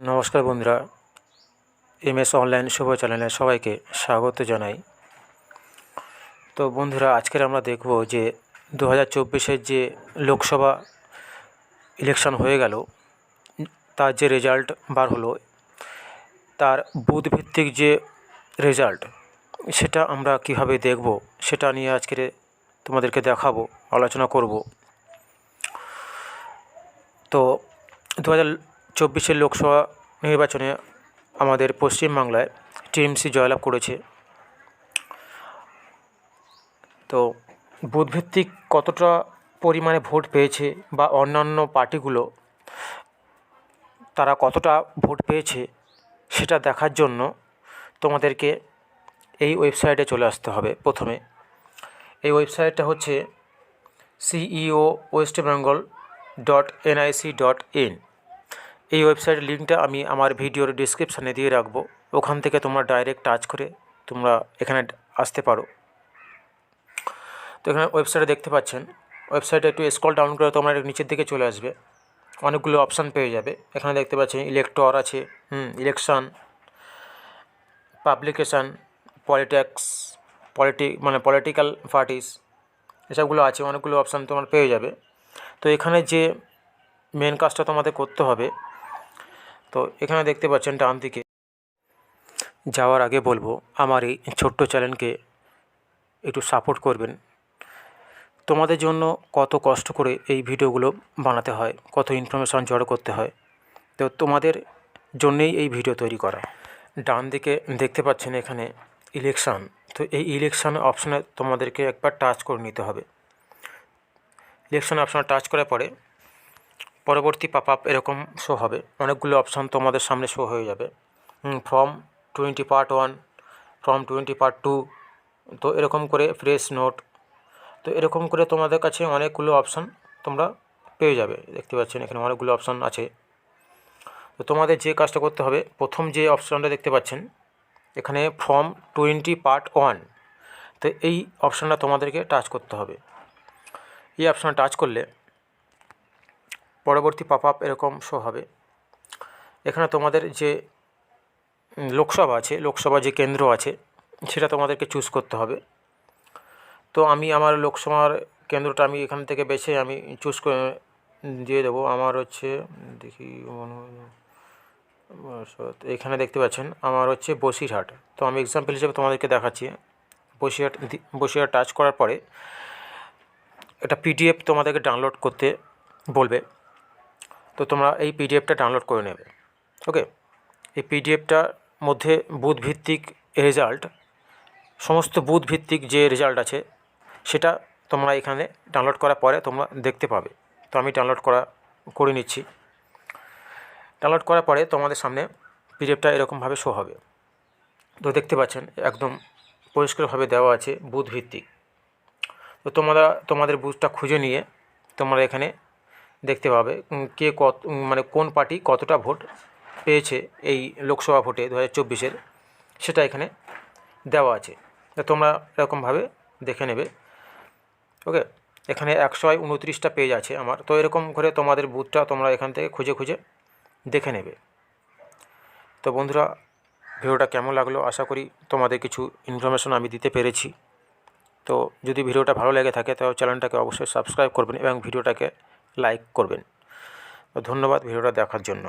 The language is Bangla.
নমস্কার বন্ধুরা এম এস অনলাইন শুভ চ্যানেলে সবাইকে স্বাগত জানাই। তো বন্ধুরা, আজকের আমরা দেখব যে দু হাজার যে লোকসভা ইলেকশন হয়ে গেল, তার যে রেজাল্ট বার হলো, তার বুথভিত্তিক যে রেজাল্ট, সেটা আমরা কীভাবে দেখব, সেটা নিয়ে আজকের তোমাদেরকে দেখাবো, আলোচনা করব। তো দু হাজার চব্বিশের লোকসভা নির্বাচনে আমাদের পশ্চিমবাংলায় টিএমসি জয়লাভ করেছে। তো বুথভিত্তিক কতটা পরিমাণে ভোট পেয়েছে বা অন্যান্য পার্টিগুলো তারা কতটা ভোট পেয়েছে সেটা দেখার জন্য তোমাদেরকে এই ওয়েবসাইটে চলে আসতে হবে প্রথমে। এই ওয়েবসাইটটা হচ্ছে CEO West Bengal dot NIC dot in এই ওয়েবসাইটের লিঙ্কটা আমি আমার ভিডিওর ডিসক্রিপশানে দিয়ে রাখব। ওখান থেকে তোমরা ডাইরেক্ট টাচ করে তোমরা এখানে আসতে পারো। তো এখানে ওয়েবসাইটে দেখতে পাচ্ছেন। ওয়েবসাইটে একটু স্ক্রল ডাউন করে তোমরা নিচের দিকে চলে আসবে। অনেকগুলো অপশান পেয়ে যাবে। এখানে দেখতে পাচ্ছেন ইলেকটর আছে, হুম ইলেকশান পাবলিকেশান পলিটিক্স পলিটি মানে পলিটিক্যাল পার্টিস এসবগুলো আছে, অনেকগুলো অপশান তোমার পেয়ে যাবে। তো এখানে যে মেন কাজটা তোমাদের করতে হবে তো এখানে দেখতে পাচ্ছেন ডান দিকে যাওয়ার আগে বলব, আমার এই ছোট্ট চ্যানেলকে একটু সাপোর্ট করবেন। তোমাদের জন্য কত কষ্ট করে এই ভিডিওগুলো বানাতে হয়, কত ইনফরমেশান জড়ো করতে হয়। তো তোমাদের জন্যেই এই ভিডিও তৈরি করা। ডান দিকে দেখতে পাচ্ছেন এখানে ইলেকশান তো এই ইলেকশান অপশানে তোমাদেরকে একবার টাচ করে নিতে হবে। ইলেকশান অপশানে টাচ করার পরে পরবর্তী পাপ আপ এরকম শো হবে। অনেকগুলো অপশান তোমাদের সামনে শো হয়ে যাবে। Form twenty part one form twenty part two তো এরকম করে ফ্রেশ নোট তো এরকম করে তোমাদের কাছে অনেকগুলো অপশান তোমরা পেয়ে যাবে। দেখতে পাচ্ছেন, এখানে অনেকগুলো অপশান আছে। তো তোমাদের যে কাজটা করতে হবে, প্রথম যে অপশানটা দেখতে পাচ্ছেন, এখানে ফর্ম টোয়েন্টি পার্ট ওয়ান তো এই অপশানটা তোমাদেরকে টাচ করতে হবে। এই অপশানটা টাচ করলে পরবর্তী পপ আপ এরকম শো হবে। এখানে তোমাদের যে লোকসভা আছে লোকসভা যে কেন্দ্র আছে, সেটা তোমাদেরকে চুজ করতে হবে। তো আমি আমার লোকসভার কেন্দ্রটা আমি এখান থেকে বেছে আমি চুজ করে দিয়ে দেবো। আমার হচ্ছে, দেখি এখানে দেখতে পাচ্ছেন, আমার হচ্ছে বসিরহাট। তো আমি এক্সাম্পল হিসেবে তোমাদেরকে দেখাচ্ছি। বসিরহাট বসিরহাট টাচ করার পরে, একটা পিডিএফ তোমাদেরকে ডাউনলোড করতে বলবে। তো তোমরা এই পিডিএফটা ডাউনলোড করে নেবে। ওকে এই পিডিএফটার মধ্যে বুথ ভিত্তিক রেজাল্ট সমস্ত বুথ ভিত্তিক যে রেজাল্ট আছে, সেটা তোমরা এখানে ডাউনলোড করার পরে তোমরা দেখতে পাবে। তো আমি ডাউনলোড করা, করে নিচ্ছি। ডাউনলোড করার পরে তোমাদের সামনে পিডিএফটা এরকমভাবে শো হবে। তো দেখতে পাচ্ছেন, একদম পরিষ্কারভাবে দেওয়া আছে বুথ ভিত্তিক তো তোমরা, তোমাদের বুথটা খুঁজে নিয়ে তোমরা এখানে দেখতে পাবে কে কত মানে কোন পার্টি কতটা ভোট পেয়েছে এই লোকসভা ভোটে দু হাজার চব্বিশের, সেটা এখানে দেওয়া আছে। তোমরা এরকমভাবে দেখে নেবে। ওকে, এখানে একশো উনত্রিশটা পেজ আছে আমার। তো এরকম করে তোমাদের বুথটা তোমরা এখান থেকে খুঁজে খুঁজে দেখে নেবে। তো বন্ধুরা, ভিডিওটা কেমন লাগল আশা করি তোমাদের কিছু ইনফরমেশন আমি দিতে পেরেছি। তো যদি ভিডিওটা ভালো লেগে থাকে তাহলে চ্যানেলটাকে অবশ্যই সাবস্ক্রাইব করবেন এবং ভিডিওটাকে লাইক করবেন। ধন্যবাদ ভিডিওটা দেখার জন্য।